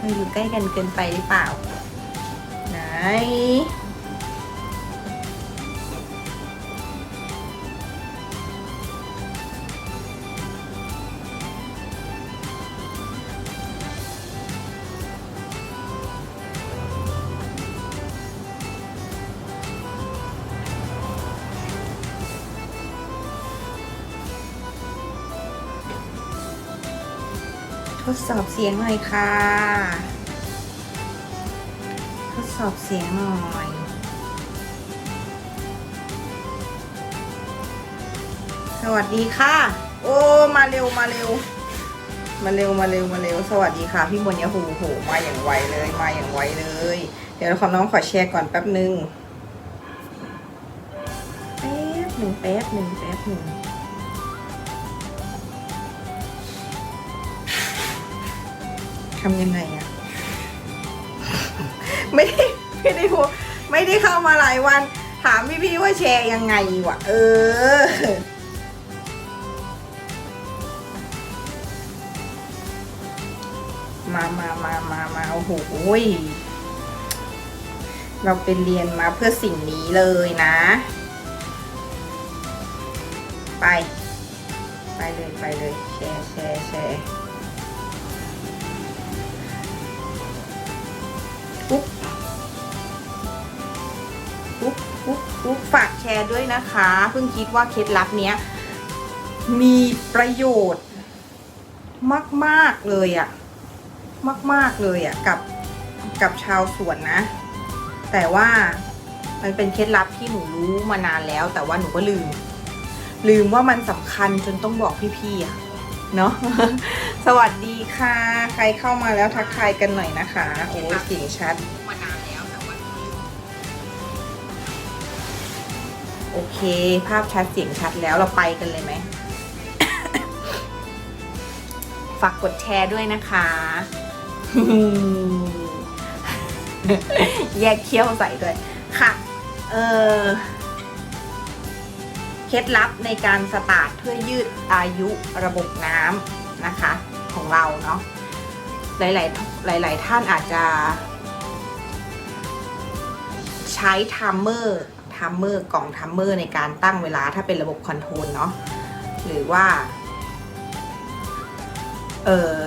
เราอยู่ใกล้กันเกินไปหรือเปล่า ไหน ทดสอบเสียงหน่อยค่ะ ทดสอบเสียงหน่อยสวัสดีค่ะ โอ้ มาเร็วมาเร็ว มาเร็วมาเร็วมาเร็ว สวัสดีค่ะ พี่บนยาหูโหมาอย่างไวเลยมาอย่างไวเลย เดี๋ยวขอน้องขอแชร์ก่อนแป๊บหนึ่งแป๊บหนึ่งแป๊บหนึ่งแป๊บหนึ่ง ทำยังไงอะไม่ได้ไม่ได้พูดไม่ได้เข้ามาหลายวัน ถามพี่พี่ๆว่าแชร์ยังไงวะเออมามามามามาโอ้โหเราไปเรียนมาเพื่อสิ่งนี้เลยนะ ไป ไปเลย ไปเลย แชร์แชร์แชร์ แชร์ด้วยนะคะ เพิ่งคิดว่าเคล็ดลับเนี้ยมีประโยชน์มากๆเลยอะมาก ๆเลยอะกับกับชาวสวนนะ แต่ว่ามันเป็นเคล็ดลับที่หนูรู้มานานแล้ว แต่ว่าหนูก็ลืม ลืมว่ามันสำคัญจนต้องบอกพี่ๆอะเนาะสวัสดีค่ะ ใครเข้ามาแล้วทักทายกันหน่อยนะคะโอ้เสียงชัด โอเค ภาพชัดเสียงชัดแล้วเราไปกันเลยไหม ฝากกดแชร์ด้วยนะคะ แยกเคี้ยวใส่ด้วย ค่ะ เออเคล็ดลับในการสตาร์ทเพื่อยืดอายุระบบน้ำนะคะ ของเราเนาะหลาย ๆ หลาย ๆ ท่านอาจจะ ใช้ทัมเมอร์ ทัมเมอร์กล่องทัมเมอร์ในการตั้งเวลาถ้าเป็นระบบคอนโทรลเนาะหรือว่าเออ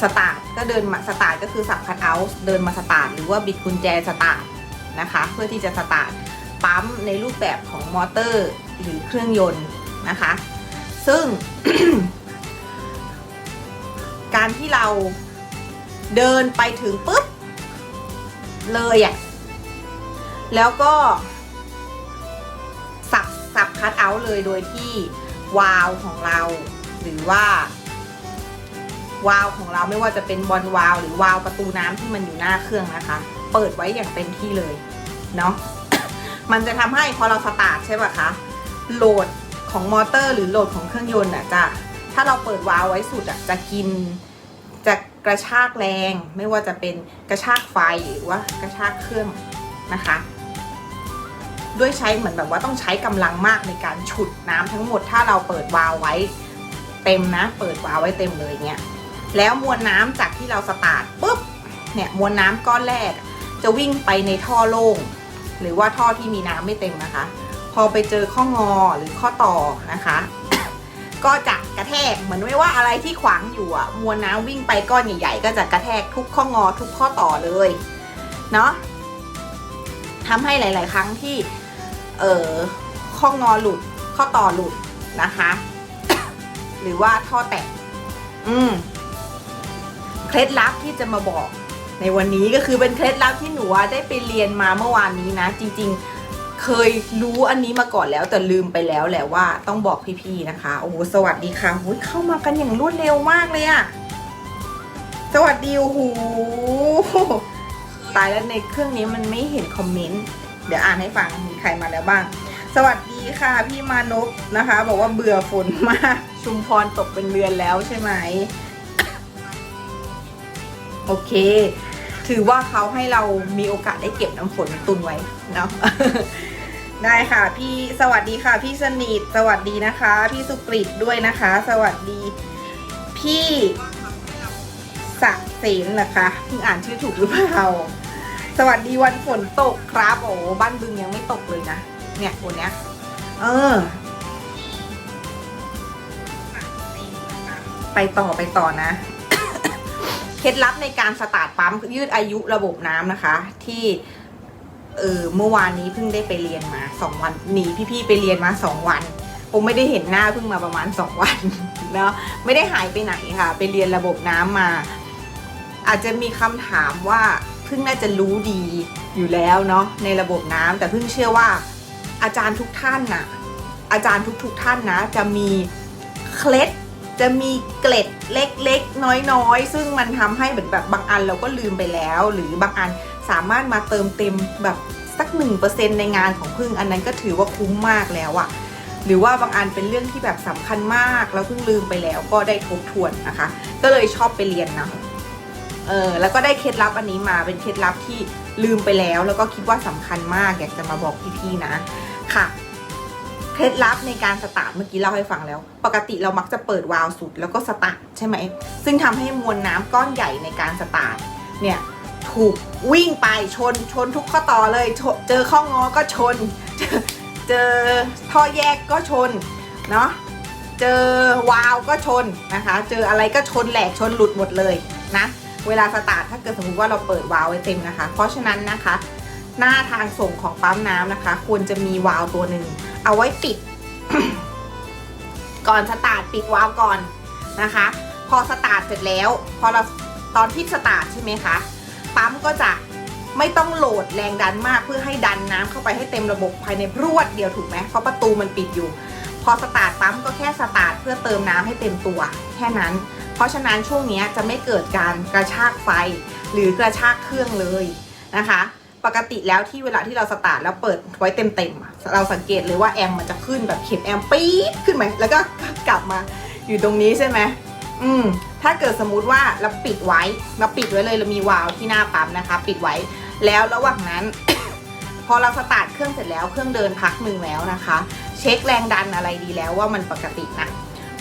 สตาร์ทก็เดินมาสตาร์ทก็คือสับคัทเอาท์เดินมาสตาร์ทหรือว่าบิดกุญแจสตาร์ทนะคะเพื่อที่จะสตาร์ทปั๊มในรูปแบบของมอเตอร์หรือเครื่องยนต์นะคะ ซึ่ง การที่เราเดินไปถึงปุ๊บเลยอะ่ะแล้วก็ สับคัดเอาท์เลยโดยที่วาล์วของเรา หรือว่าวาล์วของเราไม่ว่าจะเป็นบอลวาล์วหรือวาล์วประตูน้ำที่มันอยู่หน้าเครื่องนะคะ เปิดไว้อย่างเต็มที่เลยเนาะมันจะทำให้พอเราสตาร์ทใช่ป่ะคะโหลดของมอเตอร์หรือโหลดของเครื่องยนต์อะจะถ้าเราเปิดวาล์วไว้สุดอะจะกินจะกระชากแรง ไม่ว่าจะเป็นกระชากไฟหรือว่ากระชากเครื่องนะคะ ด้วยใช้เหมือนแบบว่าต้องใช้กำลังมากในการฉุดน้ำทั้งหมดถ้าเราเปิดวาล์วไว้เต็มนะ เปิดวาล์วไว้เต็มเลยเงี้ยแล้วมวลน้ำจากที่เราสตาร์ทปุ๊บเนี่ยมวลน้ำก้อนแรก จะวิ่งไปในท่อโล่งหรือว่าท่อที่มีน้ำไม่เต็มนะคะ พอไปเจอข้องอหรือข้อต่อนะคะ ก็จะกระแทกเหมือนไม่ว่าอะไรที่ขวางอยู่อะมวลน้ำวิ่งไปก้อนใหญ่ ๆ ก็จะกระแทกทุกข้องอทุกข้อต่อเลยเนาะ ทำให้หลาย ๆ ครั้งที่เอ่อข้องอหลุดข้อต่อหลุดนะคะ หรือว่าท่อแตกอืมเคล็ดลับที่จะมาบอกในวันนี้ก็คือเป็นเคล็ดลับที่หนูได้ไปเรียนมาเมื่อวานนี้นะ จริง ๆ เคยรู้อันนี้มาก่อนแล้ว แต่ลืมไปแล้วแหละว่าต้องบอกพี่ๆนะคะ โอ้โหสวัสดีค่ะโอ้ยเข้ามากันอย่างรวดเร็วมากเลยอะสวัสดีโอ้โห ตายแล้วในเครื่องนี้มันไม่เห็นคอมเมนต์ เดี๋ยวอ่านให้ฟังมีใครมาแล้วบ้าง สวัสดีค่ะพี่มานพนะคะ บอกว่าเบื่อฝนมาก ชุมพรตกเป็นเดือนแล้วใช่ไหม โอเค ถือว่าเขาให้เรามีโอกาสได้เก็บน้ำฝนตุนไว้เนาะได้ค่ะพี่สวัสดีค่ะ พี่สนิทสวัสดีนะคะ พี่สุกริตด้วยนะคะ สวัสดี พี่สะเสนเหรอคะเพิ่งอ่านชื่อถูกหรือเปล่า สวัสดีวันฝนตกครับ โอ้บ้านบึงยังไม่ตกเลยนะ เนี่ยคนเนี้ย เออ ไปต่อไปต่อนะ เคล็ดลับในการสตาร์ทปั๊มยืดอายุระบบน้ำนะคะ ที่เออเมื่อวานนี้เพิ่งได้ไปเรียนมาสองวันหนีพี่ๆไปเรียนมาสองวันผมไม่ได้เห็นหน้าเพิ่งมาประมาณสองวันเนาะไม่ได้หายไปไหนค่ะ ไปเรียนระบบน้ำมา อาจจะมีคำถามว่า พิ่งน่าจะรู้ดีอยู่แล้วเนาะในระบบน้ำแต่พิ่งเชื่อว่าอาจารย์ทุกท่านน่ะอาจารย์ทุกๆท่านนะ จะมีเคล็ดจะมีเกล็ดเล็กๆ น้อยๆ ซึ่งมันทำให้เหมือนแบบบางอันเราก็ลืมไปแล้ว หรือบางอันสามารถมาเติมเต็มแบบสักหนึ่งเปอร์เซ็นในงานของพึ่งอันนั้นก็ถือว่าคุ้มมากแล้วอะหรือว่าบางอันเป็นเรื่องที่แบบสำคัญมาก แล้วเพิ่งลืมไปแล้วก็ได้ทบทวนนะคะ ก็เลยชอบไปเรียนนะ เออแล้วก็ได้เคล็ดลับอันนี้มาเป็นเคล็ดลับที่ลืมไปแล้ว แล้วก็คิดว่าสำคัญมากอยากจะมาบอกพี่ๆนะค่ะเคล็ดลับในการสตาร์ทเมื่อกี้เล่าให้ฟังแล้ว ปกติเรามักจะเปิดวาล์วสุดแล้วก็สตาร์ทใช่ไหม ซึ่งทำให้มวลน้ำก้อนใหญ่ในการสตาร์ทเนี่ยถูกวิ่งไปชนชนทุกข้อต่อเลย เจอข้องอก็ชน เจอเจอท่อแยกก็ชนเนาะเจอวาล์วก็ชนนะคะ เจออะไรก็ชนแหลกชนหลุดหมดเลยนะ เวลาสตาร์ทถ้าเกิดสมมติว่าเราเปิดวาล์วไว้เต็มนะคะ เพราะฉะนั้นนะคะ หน้าทางส่งของปั๊มน้ำนะคะ ควรจะมีวาล์วตัวหนึ่งเอาไว้ปิด ก่อนสตาร์ทปิดวาล์วก่อนนะคะ พอสตาร์ทเสร็จแล้ว พอเราตอนที่สตาร์ทใช่ไหมคะปั๊มก็จะไม่ต้องโหลดแรงดันมากเพื่อให้ดันน้ำเข้าไปให้เต็มระบบภายในรวดเดียวถูกไหมเพราะประตูมันปิดอยู่ พอสตาร์ทปั๊มก็แค่สตาร์ทเพื่อเติมน้ำให้เต็มตัว แค่นั้น เพราะฉะนั้นช่วงนี้จะไม่เกิดการกระชากไฟ หรือกระชากเครื่องเลยนะคะ ปกติแล้วที่เวลาที่เราสตาร์ทแล้วเปิดไว้เต็มๆเราสังเกตเลยว่าแอมมันจะขึ้นแบบเข็มแอมปี๊ดขึ้นไหมแล้วก็กลับมาอยู่ตรงนี้ใช่ไหมอืมถ้าเกิดสมมุติว่าเราปิดไว้เราปิดไว้เลยเรามีวาล์วที่หน้าปั๊มนะคะ ปิดไว้แล้วระหว่างนั้น พอเราสตาร์ทเครื่องเสร็จแล้วเครื่องเดินพักหนึ่งแล้วนะคะ เช็คแรงดันอะไรดีแล้วว่ามันปกตินะ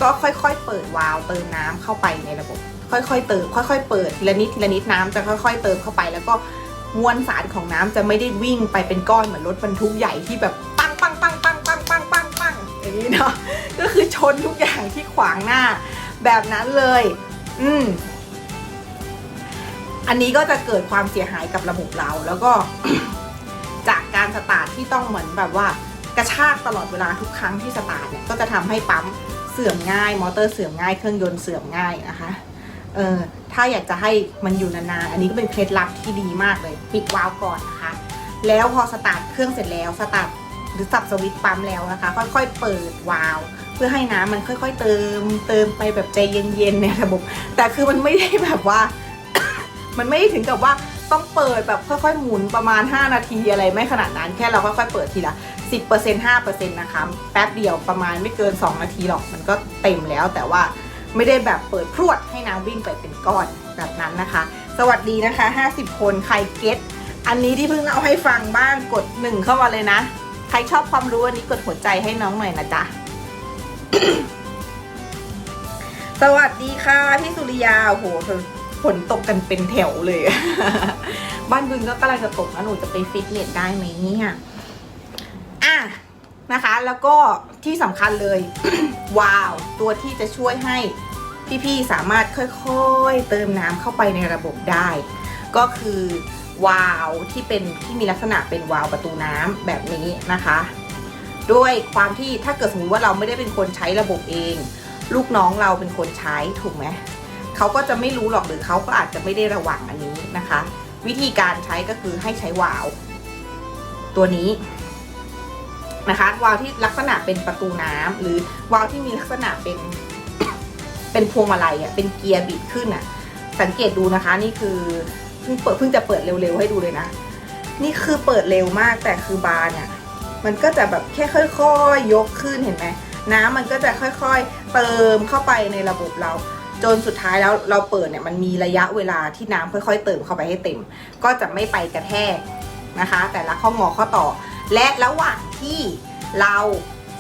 ก็ค่อยๆ เปิดวาล์วเติมน้ำเข้าไปในระบบ ค่อยๆ เติมค่อยๆ เปิดทีละนิดทีละนิดน้ำจะค่อย ๆ เติมเข้าไป แล้วก็มวลสารของน้ำจะไม่ได้วิ่งไปเป็นก้อนเหมือนรถบรรทุกใหญ่ที่แบบปังปังปังปังปังปังปังปังอย่างนี้เนาะก็คือชนทุกอย่างที่ขวางหน้า แบบนั้นเลย อืมอันนี้ก็จะเกิดความเสียหายกับระบบเราแล้วก็จากการสตาร์ทที่ต้องเหมือนแบบว่ากระชากตลอดเวลาทุกครั้งที่สตาร์ทเนี่ยก็จะทำให้ปั๊ม สื่อมง่าย มอเตอร์เสื่อมง่าย เครื่องยนต์เสื่อมง่ายนะคะเออถ้าอยากจะให้มันอยู่นานๆ อันนี้ก็เป็นเคล็ดลับที่ดีมากเลย ปิดวาล์วก่อนนะคะ แล้วพอสตาร์ทเครื่องเสร็จแล้วสตาร์ทหรือสับสวิตช์ปั๊มแล้วนะคะ ค่อยๆ เปิดวาล์วเพื่อให้น้ำมันค่อย ๆ เติมเติมไปแบบใจเย็นๆในระบบ แต่คือมันไม่ได้แบบว่า มันไม่ได้ถึงกับว่าต้องเปิดแบบค่อยๆหมุนประมาณ 5 นาทีอะไรไม่ขนาดนั้นแค่เราค่อยๆเปิดทีละ 10% 5%นะคะแป๊บเดียวประมาณไม่เกิน 2 นาทีหรอกมันก็เต็มแล้วแต่ว่าไม่ได้แบบเปิดพรวดให้น้ำวิ่งไปเป็นก้อนแบบนั้นนะคะ สวัสดีนะคะ 50 คนใครเก็ตอันนี้ที่เพิ่งเล่าให้ฟังบ้างกดหนึ่งเข้ามาเลยนะ ใครชอบความรู้อันนี้กดหัวใจให้น้องหน่อยนะจ๊ะสวัสดีค่ะพี่สุริยาโอ้โหฝนตกกันเป็นแถวเลย บ้านบึงก็กำลังจะตกแล้วหนูจะไปฟิตเนสได้ไหมเนี่ย อะนะคะ แล้วก็ที่สำคัญเลยว้าวตัวที่จะช่วยให้พี่ๆสามารถค่อยๆ เติมน้ำเข้าไปในระบบได้ ก็คือวาล์วที่เป็นที่มีลักษณะเป็นวาล์วประตูน้ำแบบนี้นะคะด้วยความที่ถ้าเกิดสมมติว่าเราไม่ได้เป็นคนใช้ระบบเอง ลูกน้องเราเป็นคนใช้ถูกไหมเขาก็จะไม่รู้หรอกหรือเขาก็อาจจะไม่ได้ระวังอันนี้นะคะ วิธีการใช้ก็คือให้ใช้วาล์วตัวนี้ นะคะวาล์วที่ลักษณะเป็นประตูน้ำหรือวาล์วที่มีลักษณะเป็นเป็นพวงมาลัยอะเป็นเกียร์บิดขึ้นอะ สังเกตดูนะคะ นี่คือเพิ่งเปิดเพิ่งจะเปิดเร็วๆให้ดูเลยนะ นี่คือเปิดเร็วมากแต่คือบาร์เนี่ยมันก็จะแบบแค่ค่อยๆยกขึ้นเห็นไหมน้ำมันก็จะค่อยๆ เติมเข้าไปในระบบเรา จนสุดท้ายแล้วเราเปิดเนี่ยมันมีระยะเวลาที่น้ำค่อยๆ เติมเข้าไปให้เต็ม ก็จะไม่ไปกระแทกนะคะ แต่ละข้องอข้อต่อ และระหว่างที่เรา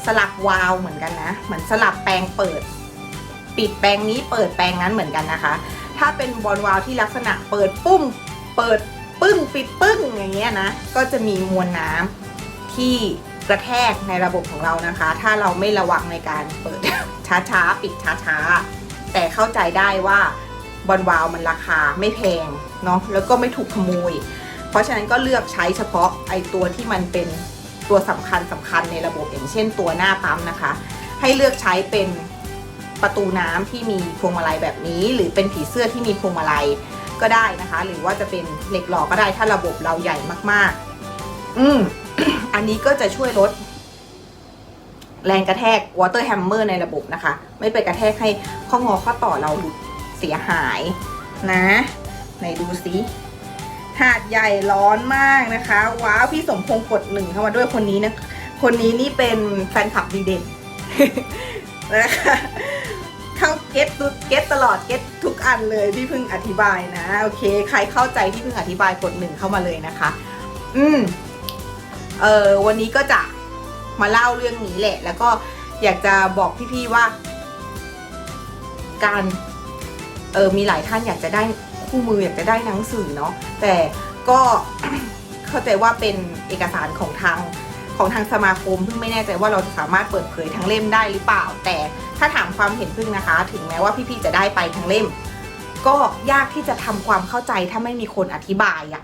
สลับวาล์วเหมือนกันนะ เหมือนสลับแปลงเปิด ปิดแปลงนี้เปิดแปลงนั้นเหมือนกันนะคะ ถ้าเป็นบอลวาล์วที่ลักษณะเปิดปุ้ม เปิดปึ้งปิดปึ้งอย่างเงี้ยนะ ก็จะมีมวลน้ำที่กระแทกในระบบของเรานะคะ ถ้าเราไม่ระวังในการเปิดช้าๆ ปิดช้าๆ แต่เข้าใจได้ว่าบอลวาล์วมันราคาไม่แพงเนาะแล้วก็ไม่ถูกขโมย เพราะฉะนั้นก็เลือกใช้เฉพาะไอตัวที่มันเป็นตัวสำคัญสำคัญในระบบอย่างเช่นตัวหน้าปั๊มนะคะ ให้เลือกใช้เป็นประตูน้ำที่มีพวงมาลัยแบบนี้ หรือเป็นผีเสื้อที่มีพวงมาลัยก็ได้นะคะ หรือว่าจะเป็นเหล็กหล่อก็ได้ถ้าระบบเราใหญ่มากๆ อืมอันนี้ก็จะช่วยลดแรงกระแทก water hammer ในระบบนะคะ ไม่ไปกระแทกให้ข้องอข้อต่อเราหลุดเสียหายนะ ไหนดูสิ หาดใหญ่ร้อนมากนะคะ ว้าวพี่สมพงษ์กดหนึ่งเข้ามาด้วยคนนี้นะ คนนี้นี่เป็นแฟนคลับดีเด่นนะคะเข้าเก็ตตุเก็ตตลอดเก็ตทุกอันเลยที่เพิ่งอธิบายนะ โอเค ใครเข้าใจที่เพิ่งอธิบายกดหนึ่งเข้ามาเลยนะคะ อืมเออวันนี้ก็จะมาเล่าเรื่องนี้แหละ แล้วก็อยากจะบอกพี่ๆว่า การเออมีหลายท่านอยากจะได้ คู่มืออยากจะได้หนังสือเนาะแต่ก็เข้าใจว่าเป็นเอกสารของทางของทางสมาคมเพิ่งไม่แน่ใจว่าเราจะสามารถเปิดเผยทั้งเล่มได้หรือเปล่า แต่ถ้าถามความเห็นพึ่งนะคะ ถึงแม้ว่าพี่ๆจะได้ไปทั้งเล่ม ก็ยากที่จะทำความเข้าใจถ้าไม่มีคนอธิบายอะ่ะ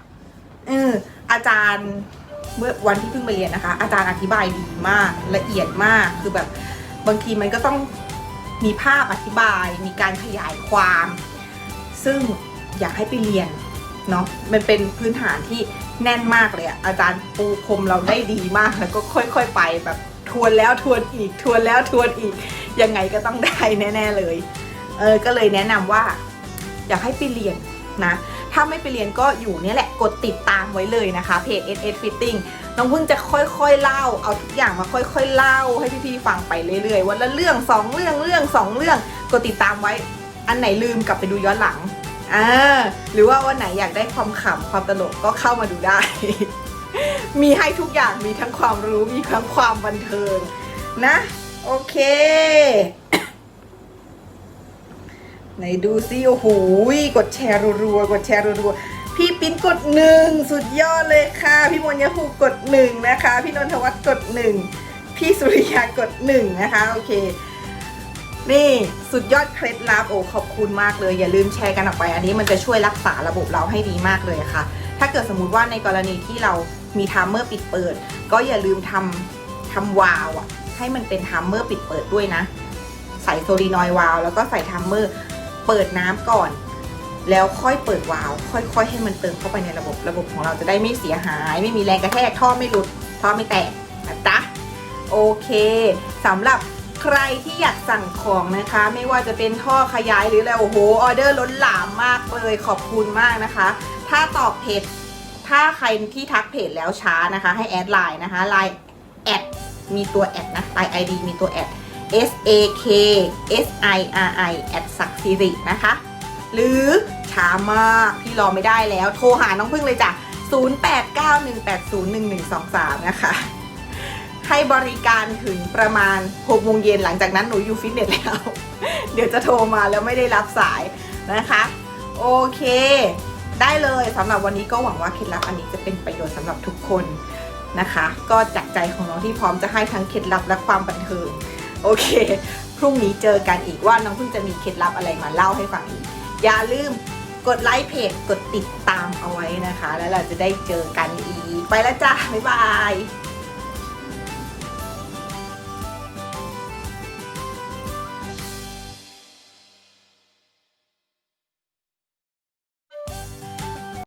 เอออาจารย์เมื่อวันที่เพิ่งไปเรียนนะคะ อาจารย์อธิบายดีมากละเอียดมากคือแบบบางทีมันก็ต้องมีภาพอธิบายมีการขยายความ ซึ่ง อยากให้ไปเรียนเนาะมันเป็นพื้นฐานที่แน่นมากเลยอะอาจารย์ปูพรมเราได้ดีมากแล้วก็ค่อย ๆ ไปแบบทวนแล้วทวนอีกทวนแล้วทวนอีกยังไงก็ต้องได้แน่ ๆ เลยเออก็เลยแนะนำว่า อยากให้ไปเรียนนะถ้าไม่ไปเรียนก็อยู่เนี่ยแหละกดติดตามไว้เลยนะคะเพจ SS Fitting น้องพึ่งจะค่อยๆเล่าเอาทุกอย่างมาค่อย ๆ เล่าให้พี่ๆฟังไปเรื่อยๆวันละเรื่องสองเรื่องเรื่องสองเรื่องกดติดตามไว้อันไหนลืมกลับไปดูย้อนหลัง อ่าหรือว่าวันไหนอยากได้ความขำความตลกก็เข้ามาดูได้ มีให้ทุกอย่างมีทั้งความรู้มีทั้งความบันเทิงนะ โอเคไหนดูซิโอ้โหกดแชร์รัวๆกดแชร์รัวๆพี่ปิ้นกดหนึ่งสุดยอดเลยค่ะ พี่มนยาฮูกดหนึ่งนะคะ พี่นนทวัฒน์กดหนึ่งพี่สุริยากดหนึ่งนะคะ โอเค นี่สุดยอดเคล็ดลับโอ้ขอบคุณมากเลย อย่าลืมแชร์กันออกไปอันนี้มันจะช่วยรักษาระบบเราให้ดีมากเลยค่ะ ถ้าเกิดสมมุติว่าในกรณีที่เรามีทัมเมอร์ปิดเปิด ก็อย่าลืมทำทำวาล์วอะให้มันเป็นทัมเมอร์ปิดเปิดด้วยนะ ใส่โซลีนอยด์วาล์วแล้วก็ใส่ทัมเมอร์เปิดน้ำก่อน แล้วค่อยเปิดวาล์วค่อย ๆ ให้มันเติมเข้าไปในระบบระบบของเราจะได้ไม่เสียหาย ไม่มีแรงกระแทกท่อไม่หลุดท่อไม่แตกนะจ๊ะโอเคสำหรับ ใครที่อยากสั่งของนะคะ ไม่ว่าจะเป็นท่อขยายหรืออะไรโอ้โหออเดอร์ล้นหลามมากเลยขอบคุณมากนะคะ ถ้าตอบเพจถ้าใครที่ทักเพจแล้วช้านะคะ ให้แอดไลน์นะคะไลน์แอดมีตัวแอดนะไลน์ ID มีตัวแอด S A K S I R I แอดสักซิรินะคะ หรือช้ามากพี่รอไม่ได้แล้ว โทรหาน้องพึ่งเลยจ้ะ 0891801123 นะคะ ให้บริการถึงประมาณ6โมงเย็นหลังจากนั้นหนูอยู่ฟิตเนสแล้ว เดี๋ยวจะโทรมาแล้วไม่ได้รับสายนะคะ โอเค ได้เลยสำหรับวันนี้ก็หวังว่าเคล็ดลับอันนี้จะเป็นประโยชน์สำหรับทุกคนนะคะ ก็จากใจของน้องที่พร้อมจะให้ทั้งเคล็ดลับและความบันเทิงโอเค พรุ่งนี้เจอกันอีกว่าน้องพึ่งจะมีเคล็ดลับอะไรมาเล่าให้ฟังอีก อย่าลืมกดไลค์เพจกดติดตามเอาไว้นะคะ แล้วเราจะได้เจอกันอีก ไปแล้วจ้าบ๊ายบาย